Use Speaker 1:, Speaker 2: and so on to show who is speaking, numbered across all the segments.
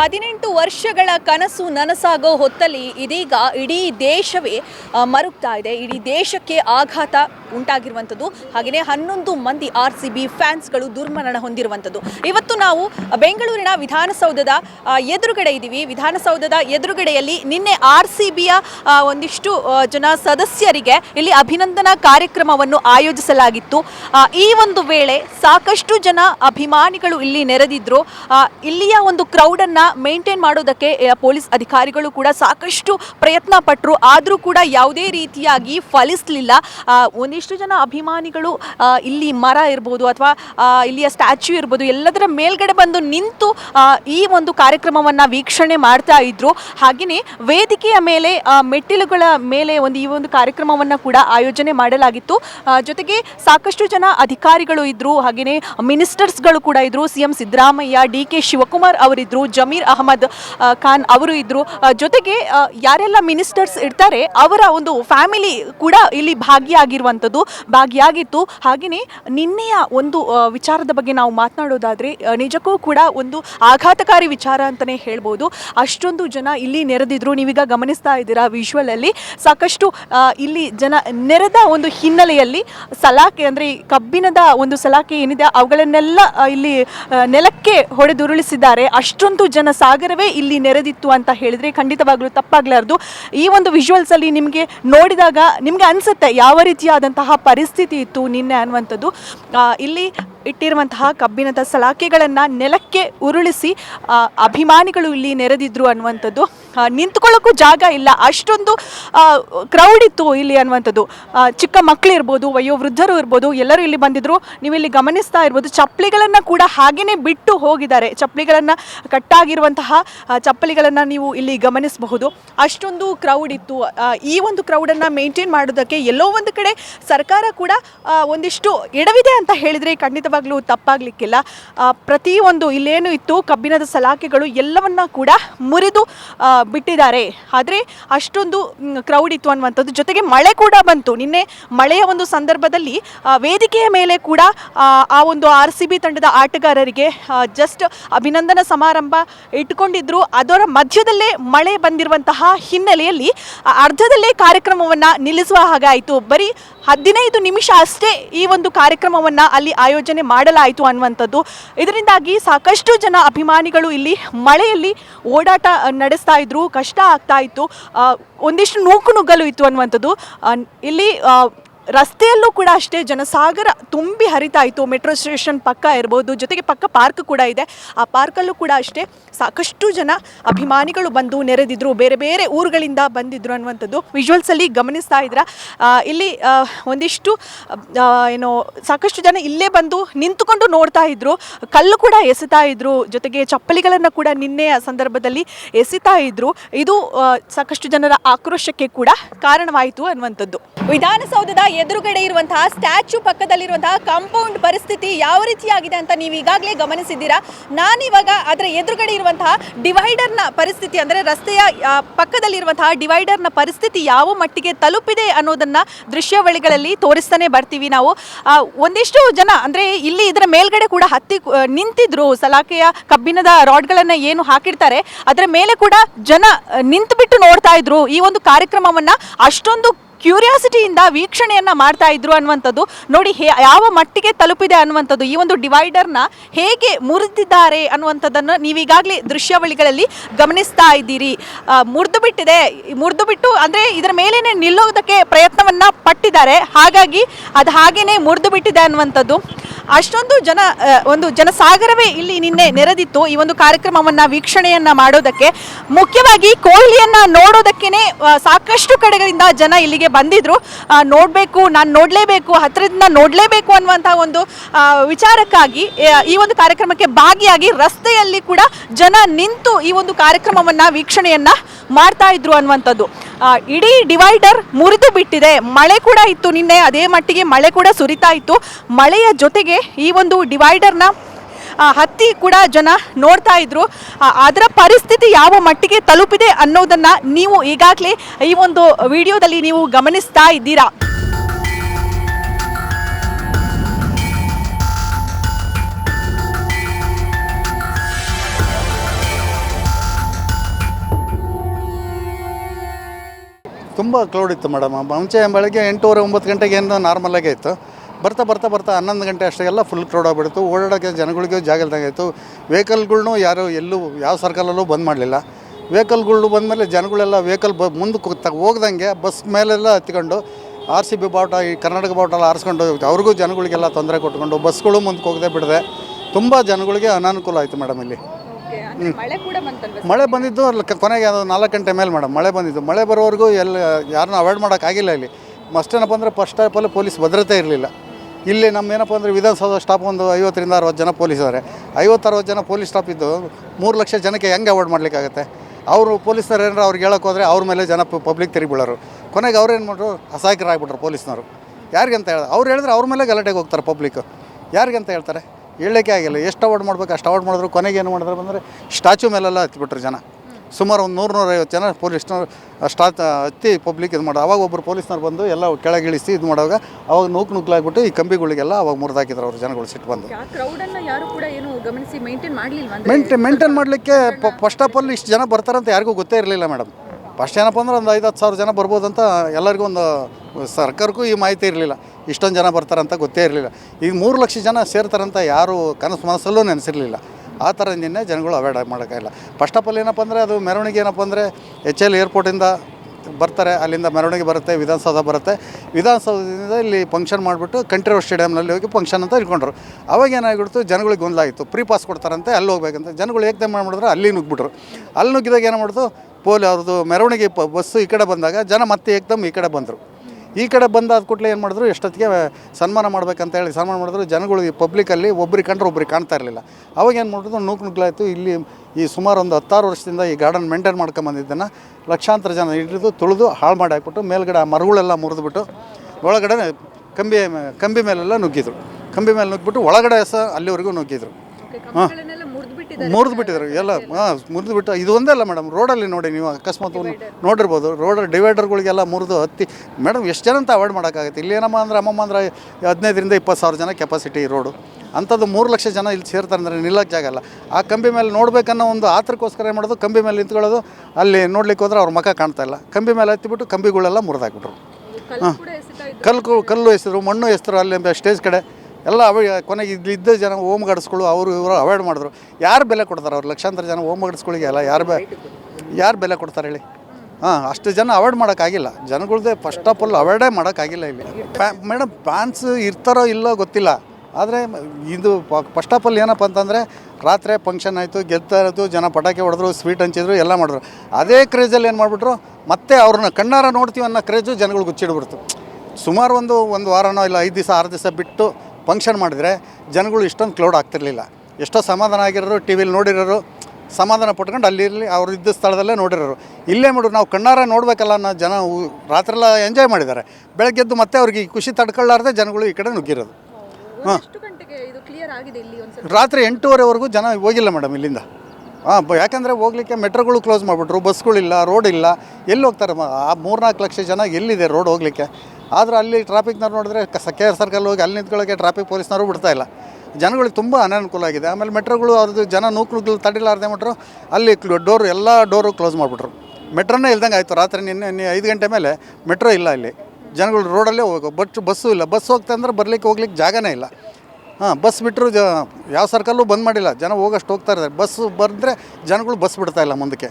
Speaker 1: ಹದಿನೆಂಟು ವರ್ಷಗಳ ಕನಸು ನನಸಾಗೋ ಹೊತ್ತಲ್ಲಿ ಇದೀಗ ಇಡೀ ದೇಶವೇ ಮರುಗ್ತಾ ಇದೆ. ಇಡೀ ದೇಶಕ್ಕೆ ಆಘಾತ ಉಂಟಾಗಿರುವಂಥದ್ದು. ಹಾಗೆಯೇ ಹನ್ನೊಂದು ಮಂದಿ ಆರ್ ಸಿ ಬಿ ಫ್ಯಾನ್ಸ್ಗಳು ದುರ್ಮರಣ ಹೊಂದಿರುವಂಥದ್ದು. ಇವತ್ತು ನಾವು ಬೆಂಗಳೂರಿನ ವಿಧಾನಸೌಧದ ಎದುರುಗಡೆ ಇದ್ದೀವಿ. ವಿಧಾನಸೌಧದ ಎದುರುಗಡೆಯಲ್ಲಿ ನಿನ್ನೆ ಆರ್ ಸಿ ಬಿಯ ಒಂದಿಷ್ಟು ಜನ ಸದಸ್ಯರಿಗೆ ಇಲ್ಲಿ ಅಭಿನಂದನಾ ಕಾರ್ಯಕ್ರಮವನ್ನು ಆಯೋಜಿಸಲಾಗಿತ್ತು. ಈ ಒಂದು ವೇಳೆ ಸಾಕಷ್ಟು ಜನ ಅಭಿಮಾನಿಗಳು ಇಲ್ಲಿ ನೆರೆದಿದ್ರು. ಇಲ್ಲಿಯ ಒಂದು ಕ್ರೌಡನ್ನು ಮೇಂಟೈನ್ ಮಾಡೋದಕ್ಕೆ ಪೊಲೀಸ್ ಅಧಿಕಾರಿಗಳು ಕೂಡ ಸಾಕಷ್ಟು ಪ್ರಯತ್ನ ಪಟ್ಟರು ಆದರೂ ಕೂಡ ಯಾವುದೇ ರೀತಿಯಾಗಿ ಫಲಿಸಲಿಲ್ಲ. ಒಂದಿಷ್ಟು ಜನ ಅಭಿಮಾನಿಗಳು ಇಲ್ಲಿ ಮರ ಇರ್ಬೋದು ಅಥವಾ ಇಲ್ಲಿಯ ಸ್ಟ್ಯಾಚ್ಯೂ ಇರ್ಬೋದು, ಎಲ್ಲದರ ಮೇಲ್ಗಡೆ ಬಂದು ನಿಂತು ಈ ಒಂದು ಕಾರ್ಯಕ್ರಮವನ್ನು ವೀಕ್ಷಣೆ ಮಾಡ್ತಾ ಇದ್ರು. ಹಾಗೆಯೇ ವೇದಿಕೆಯ ಮೇಲೆ ಮೆಟ್ಟಿಲುಗಳ ಮೇಲೆ ಒಂದು, ಈ ಒಂದು ಕಾರ್ಯಕ್ರಮವನ್ನು ಕೂಡ ಆಯೋಜನೆ ಮಾಡಲಾಗಿತ್ತು. ಜೊತೆಗೆ ಸಾಕಷ್ಟು ಜನ ಅಧಿಕಾರಿಗಳು ಇದ್ದರು ಹಾಗೆಯೇ ಮಿನಿಸ್ಟರ್ಸ್ಗಳು ಕೂಡ ಇದ್ದರು C M Siddaramaiah D K Shivakumar ಅವರಿದ್ದರು Zameer Ahmed Khan ಅವರು ಇದ್ದರು ಜೊತೆಗೆ ಯಾರೆಲ್ಲ ಮಿನಿಸ್ಟರ್ಸ್ ಇರ್ತಾರೆ, ಅವರ ಒಂದು ಫ್ಯಾಮಿಲಿ ಕೂಡ ಇಲ್ಲಿ ಭಾಗಿಯಾಗಿರುವಂಥದ್ದು. ಭಾಗಿಯಾಗಿತ್ತು. ಹಾಗೆಯೇ ನಿನ್ನೆಯ ಒಂದು ವಿಚಾರದ ಬಗ್ಗೆ ನಾವು ಮಾತನಾಡೋದಾದ್ರೆ ನಿಜಕ್ಕೂ ಕೂಡ ಒಂದು ಆಘಾತಕಾರಿ ವಿಚಾರ ಅಂತಲೇ ಹೇಳ್ಬೋದು. ಅಷ್ಟೊಂದು ಜನ ಇಲ್ಲಿ ನೆರೆದಿದ್ರು. ನೀವೀಗ ಗಮನಿಸ್ತಾ ಇದ್ದೀರಾ ವಿಶ್ವಲಲ್ಲಿ ಸಾಕಷ್ಟು ಇಲ್ಲಿ ಜನ ನೆರೆದ ಒಂದು ಹಿನ್ನೆಲೆಯಲ್ಲಿ ಸಲಾಕೆ ಅಂದರೆ ಕಬ್ಬಿಣದ ಒಂದು ಸಲಾಕೆ ಏನಿದೆ, ಅವುಗಳನ್ನೆಲ್ಲ ಇಲ್ಲಿ ನೆಲಕ್ಕೆ ಹೊಡೆದುರುಳಿಸಿದ್ದಾರೆ. ಅಷ್ಟೊಂದು ಜನ ಸಾಗರವೇ ಇಲ್ಲಿ ನೆರೆದಿತ್ತು ಅಂತ ಹೇಳಿದ್ರೆ ಖಂಡಿತವಾಗ್ಲೂ ತಪ್ಪಾಗಲಾರ್ದು. ಈ ಒಂದು ವಿಜುವಲ್ಸಲ್ಲಿ ನಿಮಗೆ ನೋಡಿದಾಗ ನಿಮಗೆ ಅನ್ಸುತ್ತೆ ಯಾವ ರೀತಿಯಾದಂತಹ ಪರಿಸ್ಥಿತಿ ಇತ್ತು ನಿನ್ನೆ ಅನ್ನುವಂಥದ್ದು. ಇಲ್ಲಿ ಇಟ್ಟಿರುವಂತಹ ಕಬ್ಬಿಣದ ಸಲಾಕೆಗಳನ್ನು ನೆಲಕ್ಕೆ ಉರುಳಿಸಿ ಅಭಿಮಾನಿಗಳು ಇಲ್ಲಿ ನೆರೆದಿದ್ರು ಅನ್ನುವಂಥದ್ದು. ನಿಂತ್ಕೊಳ್ಳೋಕ್ಕೂ ಜಾಗ ಇಲ್ಲ. ಅಷ್ಟೊಂದು ಕ್ರೌಡ್ ಇತ್ತು ಇಲ್ಲಿ ಅನ್ನುವಂಥದ್ದು. ಚಿಕ್ಕ ಮಕ್ಕಳು ವಯೋ ವಯೋವೃದ್ಧರು ಇರ್ಬೋದು, ಎಲ್ಲರೂ ಇಲ್ಲಿ ಬಂದಿದ್ರು. ನೀವು ಇಲ್ಲಿ ಗಮನಿಸ್ತಾ ಇರ್ಬೋದು, ಚಪ್ಪಲಿಗಳನ್ನು ಕೂಡ ಹಾಗೇನೆ ಬಿಟ್ಟು ಹೋಗಿದ್ದಾರೆ. ಚಪ್ಪಲಿಗಳನ್ನು ಕಟ್ಟಾಗಿರುವಂತಹ ಚಪ್ಪಲಿಗಳನ್ನು ನೀವು ಇಲ್ಲಿ ಗಮನಿಸಬಹುದು. ಅಷ್ಟೊಂದು ಕ್ರೌಡ್ ಇತ್ತು. ಈ ಒಂದು ಕ್ರೌಡನ್ನು ಮೇಂಟೈನ್ ಮಾಡೋದಕ್ಕೆ ಎಲ್ಲೋ ಒಂದು ಕಡೆ ಸರ್ಕಾರ ಕೂಡ ಒಂದಿಷ್ಟು ಎಡವಿದೆ ಅಂತ ಹೇಳಿದರೆ ಖಂಡಿತವಾಗ್ಲೂ ತಪ್ಪಾಗಲಿಕ್ಕಿಲ್ಲ. ಪ್ರತಿಯೊಂದು ಇಲ್ಲೇನು ಇತ್ತು, ಕಬ್ಬಿಣದ ಸಲಾಕೆಗಳು ಎಲ್ಲವನ್ನ ಕೂಡ ಮುರಿದು ಬಿಟ್ಟಿದ್ದಾರೆ. ಆದರೆ ಅಷ್ಟೊಂದು ಕ್ರೌಡ್ ಇತ್ತು ಅನ್ನುವಂಥದ್ದು. ಜೊತೆಗೆ ಮಳೆ ಕೂಡ ಬಂತು. ನಿನ್ನೆ ಮಳೆಯ ಒಂದು ಸಂದರ್ಭದಲ್ಲಿ ವೇದಿಕೆಯ ಮೇಲೆ ಕೂಡ ಆ, ಒಂದು ಆರ್ ಸಿ ಬಿ ತಂಡದ ಆಟಗಾರರಿಗೆ ಜಸ್ಟ್ ಅಭಿನಂದನಾ ಸಮಾರಂಭ ಇಟ್ಕೊಂಡಿದ್ರು. ಅದರ ಮಧ್ಯದಲ್ಲೇ ಮಳೆ ಬಂದಿರುವಂತಹ ಹಿನ್ನೆಲೆಯಲ್ಲಿ ಅರ್ಧದಲ್ಲೇ ಕಾರ್ಯಕ್ರಮವನ್ನು ನಿಲ್ಲಿಸುವ ಹಾಗಾಯಿತು ಬರೀ ಹದಿನೈದು ನಿಮಿಷ ಅಷ್ಟೇ ಈ ಒಂದು ಕಾರ್ಯಕ್ರಮವನ್ನು ಅಲ್ಲಿ ಆಯೋಜನೆ ಮಾಡಲಾಯಿತು ಅನ್ನುವಂಥದ್ದು. ಇದರಿಂದಾಗಿ ಸಾಕಷ್ಟು ಜನ ಅಭಿಮಾನಿಗಳು ಇಲ್ಲಿ ಮಳೆಯಲ್ಲಿ ಓಡಾಟ ನಡೆಸ್ತಾ ಇದ್ರು, ಕಷ್ಟ ಆಗ್ತಾ ಇತ್ತು. ಒಂದಿಷ್ಟು ನೂಕು ನುಗ್ಗಲು ಇತ್ತು ಅನ್ನುವಂಥದ್ದು. ಇಲ್ಲಿ ರಸ್ತೆಯಲ್ಲೂ ಕೂಡ ಅಷ್ಟೇ ಜನಸಾಗರ ತುಂಬಿ ಹರಿತಾ ಇತ್ತು. ಮೆಟ್ರೋ ಸ್ಟೇಷನ್ ಪಕ್ಕ ಇರ್ಬೋದು, ಜೊತೆಗೆ ಪಕ್ಕ ಪಾರ್ಕ್ ಕೂಡ ಇದೆ. ಆ ಪಾರ್ಕಲ್ಲೂ ಕೂಡ ಅಷ್ಟೇ ಸಾಕಷ್ಟು ಜನ ಅಭಿಮಾನಿಗಳು ಬಂದು ನೆರೆದಿದ್ರು. ಬೇರೆ ಬೇರೆ ಊರುಗಳಿಂದ ಬಂದಿದ್ರು ಅನ್ನುವಂಥದ್ದು ವಿಜುವಲ್ಸಲ್ಲಿ ಗಮನಿಸ್ತಾ ಇದ್ರ ಇಲ್ಲಿ ಒಂದಿಷ್ಟು ಏನು ಸಾಕಷ್ಟು ಜನ ಇಲ್ಲೇ ಬಂದು ನಿಂತುಕೊಂಡು ನೋಡ್ತಾ ಇದ್ರು. ಕಲ್ಲು ಕೂಡ ಎಸಿತಾ ಇದ್ರು. ಜೊತೆಗೆ ಚಪ್ಪಲಿಗಳನ್ನು ಕೂಡ ನಿನ್ನೆಯ ಸಂದರ್ಭದಲ್ಲಿ ಎಸಿತಾ ಇದ್ರು. ಇದು ಸಾಕಷ್ಟು ಜನರ ಆಕ್ರೋಶಕ್ಕೆ ಕೂಡ ಕಾರಣವಾಯಿತು ಅನ್ನುವಂಥದ್ದು. ವಿಧಾನಸೌಧದ ಎದುರುಗಡೆ ಇರುವಂತಹ ಸ್ಟ್ಯಾಚು ಪಕ್ಕದಲ್ಲಿರುವಂತಹ ಕಾಂಪೌಂಡ್ ಪರಿಸ್ಥಿತಿ ಯಾವ ರೀತಿಯಾಗಿದೆ ಅಂತ ನೀವು ಈಗಾಗಲೇ ಗಮನಿಸಿದ್ದೀರಾ? ನಾನಿವಾಗ ಅದರ ಎದುರುಗಡೆ ಇರುವಂತಹ ಡಿವೈಡರ್ನ ಪರಿಸ್ಥಿತಿ ಅಂದರೆ ರಸ್ತೆಯ ಪಕ್ಕದಲ್ಲಿರುವಂತಹ ಡಿವೈಡರ್ನ ಪರಿಸ್ಥಿತಿ ಯಾವ ಮಟ್ಟಿಗೆ ತಲುಪಿದೆ ಅನ್ನೋದನ್ನ ದೃಶ್ಯಾವಳಿಗಳಲ್ಲಿ ತೋರಿಸ್ತಾನೆ ಬರ್ತೀವಿ ನಾವು. ಒಂದಿಷ್ಟು ಜನ ಅಂದರೆ ಇಲ್ಲಿ ಇದರ ಮೇಲ್ಗಡೆ ಕೂಡ ಹತ್ತಿ ನಿಂತಿದ್ರು. ಸಲಾಕೆಯ ಕಬ್ಬಿಣದ ರಾಡ್ಗಳನ್ನು ಏನು ಹಾಕಿರ್ತಾರೆ, ಅದರ ಮೇಲೆ ಕೂಡ ಜನ ನಿಂತು ಬಿಟ್ಟು ನೋಡ್ತಾ ಇದ್ರು. ಈ ಒಂದು ಕಾರ್ಯಕ್ರಮವನ್ನ ಅಷ್ಟೊಂದು ಕ್ಯೂರಿಯಾಸಿಟಿಯಿಂದ ವೀಕ್ಷಣೆಯನ್ನು ಮಾಡ್ತಾ ಇದ್ರು ಅನ್ನುವಂಥದ್ದು. ನೋಡಿ, ಹೇ, ಯಾವ ಮಟ್ಟಿಗೆ ತಲುಪಿದೆ ಅನ್ನುವಂಥದ್ದು. ಈ ಒಂದು ಡಿವೈಡರ್ನ ಹೇಗೆ ಮುರಿದಿದ್ದಾರೆ ಅನ್ನುವಂಥದ್ದನ್ನು ನೀವೀಗಾಗಲೇ ದೃಶ್ಯಾವಳಿಗಳಲ್ಲಿ ಗಮನಿಸ್ತಾ ಇದ್ದೀರಿ. ಮುರಿದು ಬಿಟ್ಟಿದೆ. ಮುರಿದು ಬಿಟ್ಟು ಅಂದರೆ ಇದರ ಮೇಲೇನೆ ನಿಲ್ಲೋದಕ್ಕೆ ಪ್ರಯತ್ನವನ್ನು ಪಟ್ಟಿದ್ದಾರೆ. ಹಾಗಾಗಿ ಅದು ಹಾಗೇನೆ ಮುರಿದು ಬಿಟ್ಟಿದೆ ಅನ್ನುವಂಥದ್ದು. ಅಷ್ಟೊಂದು ಜನ ಒಂದು ಜನಸಾಗರವೇ ಇಲ್ಲಿ ನಿನ್ನೆ ನೆರೆದಿತ್ತು ಈ ಒಂದು ಕಾರ್ಯಕ್ರಮವನ್ನು, ವೀಕ್ಷಣೆಯನ್ನ ಮಾಡೋದಕ್ಕೆ. ಮುಖ್ಯವಾಗಿ ಕೊಹ್ಲಿಯನ್ನ ನೋಡೋದಕ್ಕೇನೆ ಸಾಕಷ್ಟು ಕಡೆಗಳಿಂದ ಜನ ಇಲ್ಲಿಗೆ ಬಂದಿದ್ರು. ನೋಡಬೇಕು, ನಾನು ನೋಡಲೇಬೇಕು ಹತ್ತಿರದಿಂದ ನೋಡಲೇಬೇಕು ಅನ್ನುವಂಥ ಒಂದು ವಿಚಾರಕ್ಕಾಗಿ ಈ ಒಂದು ಕಾರ್ಯಕ್ರಮಕ್ಕೆ ಭಾಗಿಯಾಗಿ ರಸ್ತೆಯಲ್ಲಿ ಕೂಡ ಜನ ನಿಂತು ಈ ಒಂದು ಕಾರ್ಯಕ್ರಮವನ್ನು, ವೀಕ್ಷಣೆಯನ್ನು ಮಾಡ್ತಾ ಇದ್ರು ಅನ್ನುವಂಥದ್ದು. ಇಡೀ ಡಿವೈಡರ್ ಮುರಿದು ಬಿಟ್ಟಿದೆ. ಮಳೆ ಕೂಡ ಇತ್ತು ನಿನ್ನೆ, ಅದೇ ಮಟ್ಟಿಗೆ ಮಳೆ ಕೂಡ ಸುರಿತಾ ಇತ್ತು. ಮಳೆಯ ಜೊತೆಗೆ ಈ ಒಂದು ಡಿವೈಡರ್ನ ಹತ್ತಿ ಕೂಡ ಜನ ನೋಡ್ತಾ ಇದ್ರು. ಅದರ ಪರಿಸ್ಥಿತಿ ಯಾವ ಮಟ್ಟಿಗೆ ತಲುಪಿದೆ ಅನ್ನೋದನ್ನ ನೀವು ಈಗಾಗಲೇ ಈ ಒಂದು ವಿಡಿಯೋದಲ್ಲಿ ನೀವು ಗಮನಿಸ್ತಾ ಇದ್ದೀರಾ.
Speaker 2: ತುಂಬ ಕ್ಲೌಡ್ ಇತ್ತು ಮೇಡಮ್ ಮುಂಚೆ ಬೆಳಗ್ಗೆ ಎಂಟೂವರೆ ಒಂಬತ್ತು ಗಂಟೆಗೆ ಏನೋ ನಾರ್ಮಲಾಗೇ ಇತ್ತು. ಬರ್ತಾ ಬರ್ತಾ ಬರ್ತಾ ಹನ್ನೊಂದು ಗಂಟೆ ಅಷ್ಟೆಲ್ಲ ಫುಲ್ ಕ್ರೌಡ್ ಆಗಿಬಿಡ್ತು. ಓಡಾಡೋಕ್ಕೆ ಜನಗಳಿಗೆ ಜಾಗ ಇಲ್ದಂಗಾಯಿತು ವೆಹಿಕಲ್ಗಳ್ನು ಯಾರು ಎಲ್ಲೂ ಯಾವ ಸರ್ಕಲಲ್ಲೂ ಬಂದ್ ಮಾಡಲಿಲ್ಲ. ವೆಹಿಕಲ್ಗಳು ಬಂದಮೇಲೆ ಜನಗಳೆಲ್ಲ ವೆಹಿಕಲ್ ಬ ಮುಂದಕ್ಕೆ ಹೋಗ್ದಂಗೆ ಬಸ್ ಮೇಲೆಲ್ಲ ಹತ್ಕೊಂಡು ಆರ್ ಸಿ ಬಿ ಬಾವುಟ ಈ ಕರ್ನಾಟಕ ಬಾಟಲ್ಲಿ ಆರಿಸ್ಕೊಂಡು ಅವ್ರಿಗೂ ಜನಗಳಿಗೆಲ್ಲ ತೊಂದರೆ ಕೊಟ್ಕೊಂಡು ಬಸ್ಗಳು ಮುಂದಕ್ಕೆ ಹೋಗದೆ ಬಿಡದೆ. ತುಂಬ ಜನಗಳಿಗೆ ಅನಾನುಕೂಲ ಆಯಿತು ಮೇಡಮ್ ಇಲ್ಲಿ.
Speaker 1: ಮಳೆ
Speaker 2: ಬಂದಿದ್ದು ಅಲ್ಲಿ ಕೊನೆಗೆ ಅದು ನಾಲ್ಕು ಗಂಟೆ ಮೇಲೆ ಮೇಡಮ್ ಮಳೆ ಬಂದಿದ್ದು. ಮಳೆ ಬರೋವರೆಗೂ ಎಲ್ಲ ಯಾರನ್ನೂ ಅವಾಯ್ಡ್ ಮಾಡೋಕ್ಕಾಗಿಲ್ಲ ಇಲ್ಲಿ. ಅಷ್ಟೇನಪ್ಪ ಅಂದರೆ ಫಸ್ಟ್ ಆಫ್ ಪೊಲೀಸ್ ಭದ್ರತೆ ಇರಲಿಲ್ಲ. ಇಲ್ಲಿ ನಮ್ಮ ಏನಪ್ಪ ಅಂದರೆ ವಿಧಾನಸೌಧ ಸ್ಟಾಪ್ ಒಂದು ಐವತ್ತರಿಂದ ಅರವತ್ತು ಜನ ಪೊಲೀಸ್ ಇದ್ದಾರೆ ಐವತ್ತು ಅರವತ್ತು ಜನ ಪೊಲೀಸ್ ಸ್ಟಾಫ್ ಇದ್ದು ಮೂರು ಲಕ್ಷ ಜನಕ್ಕೆ ಹೆಂಗೆ ಅವಾರ್ಡ್ ಮಾಡ್ಲಿಕ್ಕಾಗತ್ತೆ? ಅವರು ಪೊಲೀಸ್ನವ್ರು ಏನಾರು ಅವ್ರಿಗೆ ಹೇಳೋಕೆ ಹೋದರೆ ಅವ್ರ ಮೇಲೆ ಜನ ಪಬ್ಲಿಕ್ ತಿರುಗಿಬಿಡೋರು ಕೊನೆಗೆ ಅವ್ರು ಏನು ಮಾಡ್ರು? ಅಸಹಾಯಕರಾಗ್ಬಿಟ್ರು ಪೊಲೀಸ್ನವರು ಯಾರಿಗಂತ ಹೇಳಿದ್ರು ಅವ್ರು ಹೇಳಿದ್ರೆ ಅವ್ರ ಮೇಲೆ ಗಲಾಟೆಗೆ ಹೋಗ್ತಾರೆ ಪಬ್ಲಿಕ್ ಯಾರಿಗಂತ ಹೇಳ್ತಾರೆ? ಹೇಳಲಿಕ್ಕೆ ಆಗಿಲ್ಲ. ಎಷ್ಟು ಅವಾರ್ಡ್ ಮಾಡ್ಬೇಕು ಅಷ್ಟು ಅವಾರ್ಡ್ ಮಾಡಿದ್ರು ಕೊನೆಗೆ ಏನು ಮಾಡಿದ್ರು ಬಂದರೆ ಸ್ಟ್ಯಾಚು ಮೇಲೆಲ್ಲ ಹತ್ಬಿಟ್ರು ಜನ. ಸುಮಾರು ಒಂದು ನೂರು ನೂರೈವತ್ತು ಜನ ಪೊಲೀಸ್ನವ್ರು ಸ್ಟಾರ್ಟ್ ಹತ್ತಿ ಪಬ್ಲಿಕ್ ಇದು ಮಾಡೋದು ಅವಾಗ ಒಬ್ಬರು ಪೊಲೀಸ್ನವ್ರು ಬಂದು ಎಲ್ಲ ಕೆಳಗಿಳಿಸಿ ಇದು ಮಾಡುವಾಗ ಅವಾಗ ನೂಕು ನುಗ್ಲಾಗ್ಬಿಟ್ಟು ಈ ಕಂಬಿಗಳಿಗೆಲ್ಲ ಅವಾಗ ಮುರಿದಾಕಿದ್ರು ಅವ್ರು ಜನಗಳು ಸಿಟ್ಟು ಬಂದು.
Speaker 1: ಮೇಂಟೈನ್
Speaker 2: ಮೇಂಟೈನ್ ಮಾಡಲಿಕ್ಕೆ ಫಸ್ಟ್ ಆಫ್ ಆಲ್ ಇಷ್ಟು ಜನ ಬರ್ತಾರೆ ಅಂತ ಯಾರಿಗೂ ಗೊತ್ತೇ ಇರಲಿಲ್ಲ ಮೇಡಮ್ ಫಸ್ಟ್ ಏನಪ್ಪ ಅಂದ್ರೆ ಒಂದು ಐದು ಹತ್ತು ಸಾವಿರ ಜನ ಬರ್ಬೋದು ಅಂತ ಎಲ್ಲರಿಗೂ ಒಂದು ಸರ್ಕಾರಕ್ಕೂ ಈ ಮಾಹಿತಿ ಇರಲಿಲ್ಲ. ಇಷ್ಟೊಂದು ಜನ ಬರ್ತಾರಂತ ಗೊತ್ತೇ ಇರಲಿಲ್ಲ. ಈಗ ಮೂರು ಲಕ್ಷ ಜನ ಸೇರ್ತಾರಂತ ಯಾರು ಕನಸು ಮನಸ್ಸಲ್ಲೂ ನೆನೆಸಿರಲಿಲ್ಲ. ಆ ಥರ ನಿನ್ನೆ ಜನಗಳು ಅವಾಯ್ಡ್ ಮಾಡೋಕ್ಕಾಗಿಲ್ಲ ಫಸ್ಟ್ ಆಫ್ ಆಲ್ ಏನಪ್ಪ ಅಂದರೆ ಅದು ಮೆರವಣಿಗೆ ಏನಪ್ಪ ಅಂದರೆ ಎಚ್ ಎಲ್ ಏರ್ಪೋರ್ಟಿಂದ ಬರ್ತಾರೆ, ಅಲ್ಲಿಂದ ಮೆರವಣಿಗೆ ಬರುತ್ತೆ, ವಿಧಾನಸೌಧ ಬರುತ್ತೆ. ವಿಧಾನಸೌಧದಿಂದ ಇಲ್ಲಿ ಫಂಕ್ಷನ್ ಮಾಡಿಬಿಟ್ಟು ಕಂಟ್ರಿ ರೋಡ್ ಸ್ಟೇಡಿಯಮ್ನಲ್ಲಿ ಹೋಗಿ ಫಂಕ್ಷನ್ ಅಂತ ಇಟ್ಕೊಂಡ್ರು ಅವಾಗ ಏನಾಗಿಬಿಡ್ತು, ಜನಗಳಿಗೆ ಗೊಂದಲಾಗಿತ್ತು ಪ್ರೀ ಪಾಸ್ ಕೊಡ್ತಾರಂತೆ, ಅಲ್ಲಿ ಹೋಗ್ಬೇಕಂತ. ಜನಗಳು ಏಕದಮ್ ಮಾಡಿಬಿಟ್ರೆ ಅಲ್ಲಿ ನುಗ್ಗಿಬಿಟ್ರು. ಅಲ್ಲಿ ನುಗ್ಗಿದಾಗ ಏನು ಮಾಡಿದ್ರು ಪೋಲಿ ಅವ್ರದ್ದು ಮೆರವಣಿಗೆ ಬಸ್ಸು ಈ ಕಡೆ ಬಂದಾಗ ಜನ ಮತ್ತೆ ಏಕ್ದಮ್ ಈ ಕಡೆ ಬಂದರು. ಈ ಕಡೆ ಬಂದಾದ ಕೂಡಲೇ ಏನು ಮಾಡಿದ್ರು, ಎಷ್ಟೊತ್ತಿಗೆ ಸನ್ಮಾನ ಮಾಡ್ಬೇಕಂತ ಹೇಳಿ ಸನ್ಮಾನ ಮಾಡಿದ್ರು. ಜನಗಳು ಈ ಪಬ್ಲಿಕಲ್ಲಿ ಒಬ್ರಿಗೆ ಕಂಡ್ರೆ ಒಬ್ರಿಗೆ ಕಾಣ್ತಾ ಇರಲಿಲ್ಲ. ಅವಾಗ ಏನು ಮಾಡಿದ್ರು, ನೂಕು ನುಗ್ಲಾಯಿತು ಇಲ್ಲಿ ಈ ಸುಮಾರು ಒಂದು ಹತ್ತಾರು ವರ್ಷದಿಂದ ಈ ಗಾರ್ಡನ್ ಮೇಂಟೈನ್ ಮಾಡ್ಕೊಂಬಂದಿದ್ದನ್ನು ಲಕ್ಷಾಂತರ ಜನ ಹಿಡಿದು ತುಳಿದು ಹಾಳು ಮಾಡಿ ಹಾಕ್ಬಿಟ್ಟು ಮೇಲ್ಗಡೆ ಆ ಮರಗಳೆಲ್ಲ ಮುರಿದ್ಬಿಟ್ಟು ಒಳಗಡೆ ಕಂಬಿ ಕಂಬಿ ಮೇಲೆಲ್ಲ ನುಗ್ಗಿದ್ರು. ಕಂಬಿ ಮೇಲೆ ನುಗ್ಗಿಬಿಟ್ಟು ಒಳಗಡೆ ಸಹ ಅಲ್ಲಿವರೆಗೂ ನುಗ್ಗಿದ್ರು.
Speaker 1: ಮುರಿದು ಬಿಟ್ಟಿದ್ದಾರೆ
Speaker 2: ಮುರಿದು ಬಿಟ್ಟಿದ್ರು ಎಲ್ಲ ಹಾಂ ಮುರಿದು ಬಿಟ್ಟು ಇದು ಒಂದೇ ಅಲ್ಲ ಮೇಡಮ್ ರೋಡಲ್ಲಿ ನೋಡಿ ನೀವು ಅಕಸ್ಮಾತ್ ಒಂದು ನೋಡಿರ್ಬೋದು ರೋಡ್ ಡಿವೈಡರ್ಗಳಿಗೆಲ್ಲ ಮುರಿದು ಹತ್ತಿ. ಮೇಡಮ್ ಎಷ್ಟು ಜನ ಅಂತ ಅವಾಯ್ಡ್ ಮಾಡೋಕ್ಕಾಗುತ್ತೆ. ಇಲ್ಲಿ ಏನಮ್ಮ ಅಂದ್ರೆ ಅಮ್ಮಮ್ಮ ಅಂದ್ರೆ ಹದಿನೈದರಿಂದ ಇಪ್ಪತ್ತು ಸಾವಿರ ಜನ ಕೆಪಾಸಿಟಿ ರೋಡು ಅಂಥದ್ದು ಮೂರು ಲಕ್ಷ ಜನ ಇಲ್ಲಿ ಸೇರ್ತಾರೆ ಅಂದರೆ ನಿಲ್ಲಕ್ಕೆ ಜಾಗ ಅಲ್ಲ ಆ ಕಂಬಿ ಮೇಲೆ ನೋಡಬೇಕನ್ನೋ ಒಂದು ಆತ್ರಕ್ಕೋಸ್ಕರ ಏನು ಮಾಡೋದು? ಕಂಬಿ ಮೇಲೆ ನಿಂತ್ಕೊಳ್ಳೋದು. ಅಲ್ಲಿ ನೋಡ್ಲಿಕ್ಕೆ ಹೋದ್ರೆ ಅವ್ರ ಮಖ ಕಾಣ್ತಾ ಇಲ್ಲ. ಕಂಬಿ ಮೇಲೆ ಹತ್ತಿಬಿಟ್ಟು ಕಂಬಿಗಳೆಲ್ಲ ಮುರಿದಾಕ್ಬಿಟ್ರು
Speaker 1: ಎಸಿತಾ
Speaker 2: ಕಲ್ಲು ಕಲ್ಲು ಎಸೆದ್ರು ಮಣ್ಣು ಎಸೆದ್ರು ಅಲ್ಲಿ ಸ್ಟೇಜ್ ಕಡೆ. ಎಲ್ಲ ಅವ ಕೊನೆಗೆ ಇದ್ದ ಜನ ಓಮ್ ಗಾರ್ಡ್ಸ್ಗಳು ಅವರು ಇವರು ಅವಾಯ್ಡ್ ಮಾಡಿದ್ರು. ಯಾರು ಬೆಲೆ ಕೊಡ್ತಾರೆ ಅವ್ರು? ಲಕ್ಷಾಂತರ ಜನ ಓಮ್ ಗಾರ್ಡ್ಸ್ಗಳಿಗೆ ಎಲ್ಲ ಯಾರು ಬೆ ಯಾರು ಬೆಲೆ ಕೊಡ್ತಾರೆ ಹೇಳಿ? ಹಾಂ, ಅಷ್ಟು ಜನ ಅವಾಯ್ಡ್ ಮಾಡೋಕ್ಕಾಗಿಲ್ಲ. ಜನಗಳ್ದೇ ಫಸ್ಟ್ ಆಫ್ ಆಲ್ ಅವಾಯ್ಡೇ ಮಾಡೋಕ್ಕಾಗಿಲ್ಲ ಇಲ್ಲಿ. ಮೇಡಮ್ ಫ್ಯಾನ್ಸ್ ಇರ್ತಾರೋ ಇಲ್ಲೋ ಗೊತ್ತಿಲ್ಲ. ಆದರೆ ಇದು ಫಸ್ಟ್ ಆಫ್ ಆಲ್ ಏನಪ್ಪ ಅಂತಂದರೆ, ರಾತ್ರಿ ಫಂಕ್ಷನ್ ಆಯಿತು ಗೆದ್ತಾ ಜನ ಪಟಾಕಿ ಹೊಡೆದ್ರು ಸ್ವೀಟ್ ಹಂಚಿದ್ರು, ಎಲ್ಲ ಮಾಡಿದ್ರು. ಅದೇ ಕ್ರೇಜಲ್ಲಿ ಏನು ಮಾಡಿಬಿಟ್ರು, ಮತ್ತೆ ಅವ್ರನ್ನ ಕಣ್ಣಾರ ನೋಡ್ತೀವಿ ಅನ್ನೋ ಕ್ರೇಜು ಜನಗಳು ಗುಚ್ಚಿಡ್ಬಿಡ್ತು ಸುಮಾರು ಒಂದು ಒಂದು ವಾರನೋ ಇಲ್ಲ ಐದು ದಿವಸ, ಆರು ದಿವಸ ಬಿಟ್ಟು ಫಂಕ್ಷನ್ ಮಾಡಿದರೆ ಜನಗಳು ಇಷ್ಟೊಂದು ಕ್ಲೌಡ್ ಆಗ್ತಿರ್ಲಿಲ್ಲ. ಎಷ್ಟೋ ಸಮಾಧಾನ ಆಗಿರೋರು ಟಿ ವಿಲಿ ನೋಡಿರೋರು ಸಮಾಧಾನ ಪಟ್ಕೊಂಡು ಅಲ್ಲಿ ಇರಲಿ ಅವ್ರು ಇದ್ದ ಸ್ಥಳದಲ್ಲೇ ನೋಡಿರೋರು. ಇಲ್ಲೇ ಮಾಡೋರು ನಾವು ಕಣ್ಣಾರ ನೋಡಬೇಕಲ್ಲ ಅನ್ನೋ ಜನ ರಾತ್ರಿ ರಾತ್ರೆಲ್ಲ ಎಂಜಾಯ್ ಮಾಡಿದ್ದಾರೆ. ಬೆಳಗ್ಗೆದ್ದು ಮತ್ತೆ ಅವ್ರಿಗೆ ಈ ಖುಷಿ ತಡ್ಕೊಳ್ಳಾರ್ದೆ ಜನಗಳು ಈ ಕಡೆ ನುಗ್ಗಿರೋದು.
Speaker 1: ಹಾಂ.
Speaker 2: ರಾತ್ರಿ ಎಂಟೂವರೆವರೆಗೂ ಜನ ಹೋಗಿಲ್ಲ ಮೇಡಮ್ ಇಲ್ಲಿಂದ. ಹಾಂ ಬ ಯಾಕಂದರೆ ಹೋಗ್ಲಿಕ್ಕೆ ಮೆಟ್ರೋಗಳು ಕ್ಲೋಸ್ ಮಾಡಿಬಿಟ್ರು ಬಸ್ಗಳಿಲ್ಲ ರೋಡ್ ಇಲ್ಲ. ಎಲ್ಲಿ ಹೋಗ್ತಾರೆ ಆ ಮೂರ್ನಾಲ್ಕು ಲಕ್ಷ ಜನ ಎಲ್ಲಿದೆ ರೋಡ್ ಹೋಗ್ಲಿಕ್ಕೆ? ಆದ್ರೆ ಅಲ್ಲಿ ಟ್ರಾಫಿಕ್ನವ್ರು ನೋಡಿದ್ರೆ ಕೆ ಆರ್ ಸರ್ಕಲ್ ಹೋಗಿ ಅಲ್ಲಿ ನಿಂತ್ಕೊಳ್ಳೋಕೆ ಟ್ರಾಫಿಕ್ ಪೊಲೀಸ್ನವರು ಬಿಡ್ತಾ ಇಲ್ಲ. ಜನಗಳಿಗೆ ತುಂಬ ಅನಾನುಕೂಲ ಆಗಿದೆ. ಆಮೇಲೆ ಮೆಟ್ರೋಗಳು ಅದು ಜನ ನೂಕುಗಳು ತಡಿಲಾರ್ದೆ ಮಟ್ರು ಅಲ್ಲಿ ಡೋರು ಎಲ್ಲ ಡೋರು ಕ್ಲೋಸ್ ಮಾಡಿಬಿಟ್ರು. ಮೆಟ್ರೋನೇ ಇಲ್ದಂಗೆ ಆಯಿತು. ರಾತ್ರಿ ನಿನ್ನೆ ನಿನ್ನೆ ಐದು ಗಂಟೆ ಮೇಲೆ ಮೆಟ್ರೋ ಇಲ್ಲ ಇಲ್ಲಿ. ಜನಗಳು ರೋಡಲ್ಲೇ ಹೋಗೋ ಬಟ್ ಬಸ್ಸು ಇಲ್ಲ. ಬಸ್ ಹೋಗ್ತಾ ಅಂದ್ರೆ ಬರ್ಲಿಕ್ಕೆ ಹೋಗ್ಲಿಕ್ಕೆ ಜಾಗನೇ ಇಲ್ಲ. ಹಾಂ ಬಸ್ ಬಿಟ್ಟರು ಜ ಯಾವ ಸರ್ಕಲ್ಲೂ ಬಂದ್ ಮಾಡಿಲ್ಲ. ಜನ ಹೋಗಷ್ಟು ಹೋಗ್ತಾ ಇದ್ದಾರೆ. ಬಸ್ಸು ಬಂದರೆ ಜನಗಳು ಬಸ್ ಬಿಡ್ತಾ ಇಲ್ಲ ಮುಂದಕ್ಕೆ.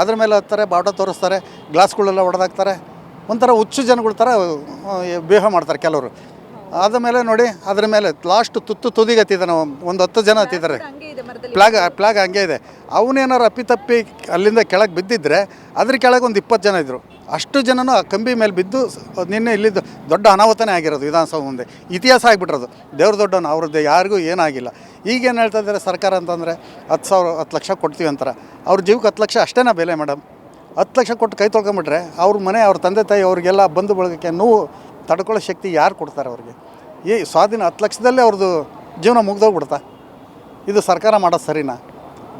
Speaker 2: ಅದ್ರ ಮೇಲೆ ಹತ್ತಾರೆ ಬಾಟೋ ತೋರಿಸ್ತಾರೆ ಗ್ಲಾಸ್ಗಳೆಲ್ಲ ಹೊಡೆದಾಕ್ತಾರೆ ಒಂಥರ ಹುಚ್ಚು ಜನಗಳ ಥರ ಬೇಹ ಮಾಡ್ತಾರೆ ಕೆಲವರು. ಅದ ಮೇಲೆ ನೋಡಿ ಅದ್ರ ಮೇಲೆ ಲಾಸ್ಟ್ ತುತ್ತು ತುದಿಗೆ ಹತ್ತಿದ್ದಾನೆ ಒಂದು ಹತ್ತು ಜನ ಹತ್ತಿದ್ದಾರೆ. ಪ್ಲಾಗ್ ಪ್ಲಾಗ್ ಹಂಗೆ ಇದೆ. ಅವನೇನಾರು ಅಪ್ಪಿತಪ್ಪಿ ಅಲ್ಲಿಂದ ಕೆಳಗೆ ಬಿದ್ದಿದ್ರೆ ಅದ್ರ ಕೆಳಗೆ ಒಂದು ಇಪ್ಪತ್ತು ಜನ ಇದ್ದರು ಅಷ್ಟು ಜನನೂ ಆ ಕಂಬಿ ಮೇಲೆ ಬಿದ್ದು ನಿನ್ನೆ ಇಲ್ಲಿದ್ದ ದೊಡ್ಡ ಅನಾಹುತನೇ ಆಗಿರೋದು ವಿಧಾನಸೌಧ ಮುಂದೆ. ಇತಿಹಾಸ ಆಗಿಬಿಟ್ರದು. ದೇವ್ರ ದೊಡ್ಡವನು ಅವ್ರದ್ದು ಯಾರಿಗೂ ಏನಾಗಿಲ್ಲ ಈಗೇನು ಹೇಳ್ತಾ ಇದ್ದಾರೆ ಸರ್ಕಾರ ಅಂತಂದರೆ ಹತ್ತು ಸಾವಿರ ಹತ್ತು ಲಕ್ಷ ಕೊಡ್ತೀವಿ ಅಂತಾರೆ. ಅವ್ರ ಜೀವಕ್ಕೆ ಹತ್ತು ಲಕ್ಷ ಅಷ್ಟೇನಾ ಬೆಲೆ ಮೇಡಮ್ ಹತ್ತು ಲಕ್ಷ ಕೊಟ್ಟು ಕೈ ತೊಳ್ಕೊಂಬಿಟ್ರೆ ಅವ್ರ ಮನೆ, ಅವ್ರ ತಂದೆ ತಾಯಿ, ಅವ್ರಿಗೆಲ್ಲ ಬಂದು ಬಳಗಕ್ಕೆ ನೋವು ತಡ್ಕೊಳ್ಳೋ ಶಕ್ತಿ ಯಾರು ಕೊಡ್ತಾರೆ ಅವ್ರಿಗೆ? ಈ ಸ್ವಾಧೀನ ಹತ್ತು ಲಕ್ಷದಲ್ಲೇ ಅವ್ರದ್ದು ಜೀವನ ಮುಗ್ದೋಗ್ಬಿಡ್ತಾ? ಇದು ಸರ್ಕಾರ ಮಾಡೋದು ಸರಿನಾ?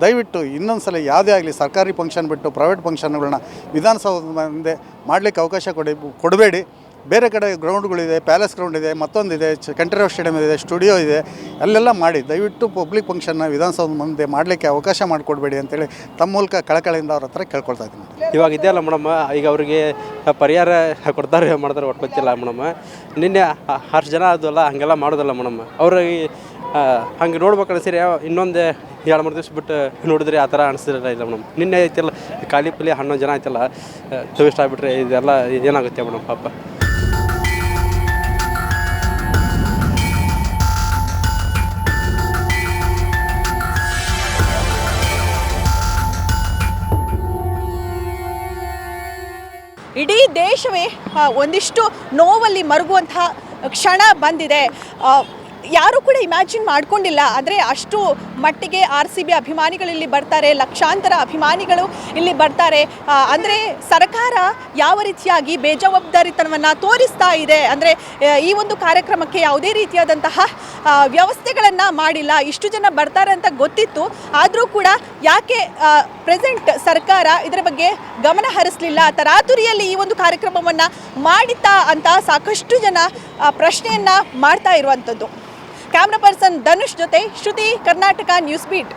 Speaker 2: ದಯವಿಟ್ಟು ಇನ್ನೊಂದು ಸಲ ಯಾವುದೇ ಆಗಲಿ ಸರ್ಕಾರಿ ಫಂಕ್ಷನ್ ಬಿಟ್ಟು ಪ್ರೈವೇಟ್ ಫಂಕ್ಷನ್ಗಳನ್ನ ವಿಧಾನಸೌಧ ಮುಂದೆ ಮಾಡಲಿಕ್ಕೆ ಅವಕಾಶ ಕೊಡಿ ಕೊಡಬೇಡಿ. ಬೇರೆ ಕಡೆ ಗ್ರೌಂಡ್ಗಳಿದೆ, ಪ್ಯಾಲೇಸ್ ಗ್ರೌಂಡ್ ಇದೆ, ಮತ್ತೊಂದಿದೆ ಕಂಠೀರವ ಸ್ಟೇಡಿಯಂ ಇದೆ, ಸ್ಟುಡಿಯೋ ಇದೆ, ಅಲ್ಲೆಲ್ಲ ಮಾಡಿ, ದಯವಿಟ್ಟು ಪಬ್ಲಿಕ್ ಫಂಕ್ಷನ್ನ ವಿಧಾನಸೌಧ ಮುಂದೆ ಮಾಡಲಿಕ್ಕೆ ಅವಕಾಶ ಮಾಡಿಕೊಡ್ಬೇಡಿ ಅಂತೇಳಿ ತಮ್ಮ ಮೂಲಕ ಕಳಕಳಿಯಿಂದ ಅವ್ರ ಹತ್ರ ಕೇಳ್ಕೊಳ್ತಾ ಇದ್ದೀನಿ.
Speaker 3: ಇವಾಗ ಇದೆಯಲ್ಲ ಮೇಡಮ್, ಈಗ ಅವರಿಗೆ ಪರಿಹಾರ ಕೊಡ್ತಾರೆ ಮಾಡ್ತಾರೆ ಒಟ್ಟು ಗೊತ್ತಿಲ್ಲ ಮೇಡಮ್. ನಿನ್ನೆ ಅಷ್ಟು ಜನ ಅದಲ್ಲ ಹಾಗೆಲ್ಲ ಮಾಡೋದಲ್ಲ ಮೇಡಮ್. ಅವ್ರಿಗೆ ಹಂಗೆ ನೋಡ್ಬೇಕು ಸರಿ ಇನ್ನೊಂದು ಎರಡು ಮೂರು ದಿವಸ ಬಿಟ್ಟು ನೋಡಿದ್ರೆ ಆ ಥರ ಅನಿಸ್ತಿರಲ್ಲ ಇಲ್ಲ ಮೇಡಮ್. ನಿನ್ನೆ ಐತಿಲ್ಲ, ಖಾಲಿ ಪಲ್ಲಿ ಹನ್ನೊಂದು ಜನ ಆಯ್ತಲ್ಲ ಟೂರಿಸ್ಟ್ ಆಗಿಬಿಟ್ರೆ ಇದೆಲ್ಲ ಏನಾಗುತ್ತೆ ಮೇಡಮ್ ಪಾಪ.
Speaker 1: ದೇಶವೇ ಒಂದಿಷ್ಟು ನೋವಲ್ಲಿ ಮರುಗುವಂತಹ ಕ್ಷಣ ಬಂದಿದೆ. ಯಾರೂ ಕೂಡ ಇಮ್ಯಾಜಿನ್ ಮಾಡ್ಕೊಂಡಿಲ್ಲ. ಆದರೆ ಅಷ್ಟು ಮಟ್ಟಿಗೆ ಆರ್ ಸಿ ಬಿ ಅಭಿಮಾನಿಗಳು ಇಲ್ಲಿ ಬರ್ತಾರೆ, ಲಕ್ಷಾಂತರ ಅಭಿಮಾನಿಗಳು ಇಲ್ಲಿ ಬರ್ತಾರೆ. ಅಂದರೆ ಸರ್ಕಾರ ಯಾವ ರೀತಿಯಾಗಿ ಬೇಜವಾಬ್ದಾರಿತನವನ್ನು ತೋರಿಸ್ತಾ ಇದೆ, ಅಂದರೆ ಈ ಒಂದು ಕಾರ್ಯಕ್ರಮಕ್ಕೆ ಯಾವುದೇ ರೀತಿಯಾದಂತಹ ವ್ಯವಸ್ಥೆಗಳನ್ನು ಮಾಡಿಲ್ಲ. ಇಷ್ಟು ಜನ ಬರ್ತಾರೆ ಅಂತ ಗೊತ್ತಿತ್ತು. ಆದರೂ ಕೂಡ ಯಾಕೆ ಪ್ರೆಸೆಂಟ್ ಸರ್ಕಾರ ಇದರ ಬಗ್ಗೆ ಗಮನ ಹರಿಸಲಿಲ್ಲ ತರಾತುರಿಯಲ್ಲಿ ಈ ಒಂದು ಕಾರ್ಯಕ್ರಮವನ್ನು ಮಾಡಿತಾ ಅಂತ ಸಾಕಷ್ಟು ಜನ ಪ್ರಶ್ನೆಯನ್ನು ಮಾಡ್ತಾ ಇರುವಂಥದ್ದು ಕ್ಯಾಮ್ರಾ ಪರ್ಸನ್ ಧನುಷ್ ಜೊತೆ ಶ್ರುತಿ ಕರ್ನಾಟಕ ನ್ಯೂಸ್ ಬೀಟ್